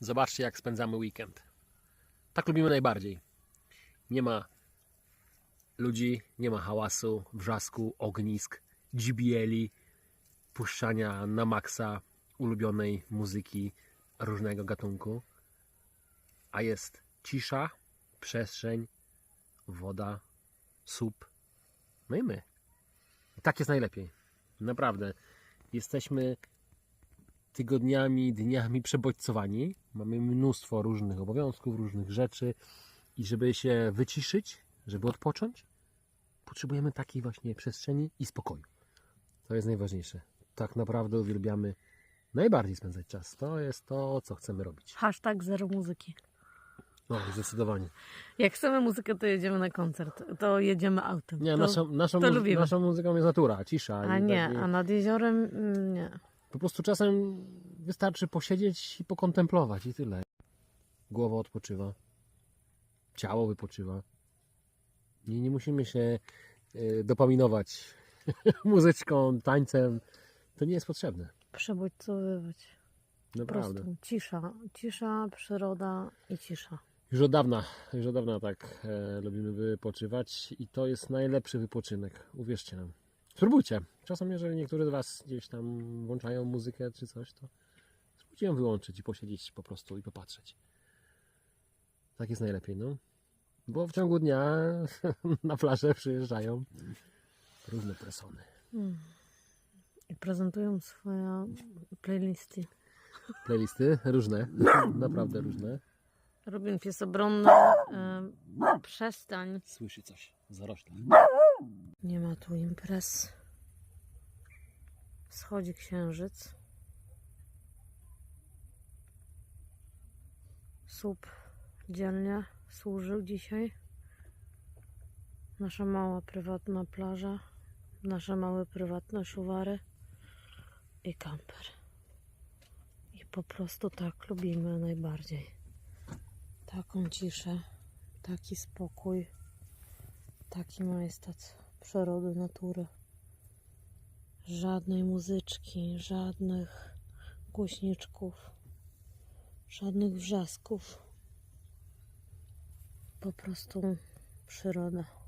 Zobaczcie, jak spędzamy weekend. Tak lubimy najbardziej. Nie ma ludzi, nie ma hałasu, wrzasku, ognisk, dźbieli, puszczania na maksa ulubionej muzyki różnego gatunku. A jest cisza, przestrzeń, woda, słup, no i my. I tak jest najlepiej. Naprawdę. Jesteśmy tygodniami, dniami przebodźcowani. Mamy mnóstwo różnych obowiązków, różnych rzeczy i żeby się wyciszyć, żeby odpocząć, potrzebujemy takiej właśnie przestrzeni i spokoju. To jest najważniejsze. Tak naprawdę uwielbiamy najbardziej spędzać czas. To jest to, co chcemy robić. Hashtag zero muzyki. No, zdecydowanie. Jak chcemy muzykę, to jedziemy na koncert. To jedziemy autem. Nie, to... naszą, naszą, to muzy- naszą muzyką jest natura, cisza. A nie, a nad jeziorem mm, nie. Po prostu czasem wystarczy posiedzieć i pokontemplować i tyle. Głowa odpoczywa, ciało wypoczywa. Nie, nie musimy się y, dopaminować muzyczką, tańcem. To nie jest potrzebne. Przebodźcowywać. Naprawdę. prostu cisza. Cisza, przyroda i cisza. Już od dawna, już od dawna tak e, lubimy wypoczywać i to jest najlepszy wypoczynek. Uwierzcie nam. Spróbujcie. Czasem, jeżeli niektórzy z Was gdzieś tam włączają muzykę czy coś, to spróbujcie ją wyłączyć i posiedzieć po prostu i popatrzeć. Tak jest najlepiej, no. Bo w ciągu dnia na plażę przyjeżdżają różne persony. Mm. I prezentują swoje playlisty. Playlisty różne, naprawdę różne. Robin pies obronny. przestań. Słyszy coś, zarośla. Nie ma tu imprez. Wschodzi księżyc. Słup dzielnie służył dzisiaj. Nasza mała prywatna plaża. Nasze małe prywatne szuwary. I kamper. I po prostu tak lubimy najbardziej. Taką ciszę, taki spokój. Taki majestat przyrody, natury. Żadnej muzyczki, żadnych głośniczków, żadnych wrzasków. Po prostu przyroda.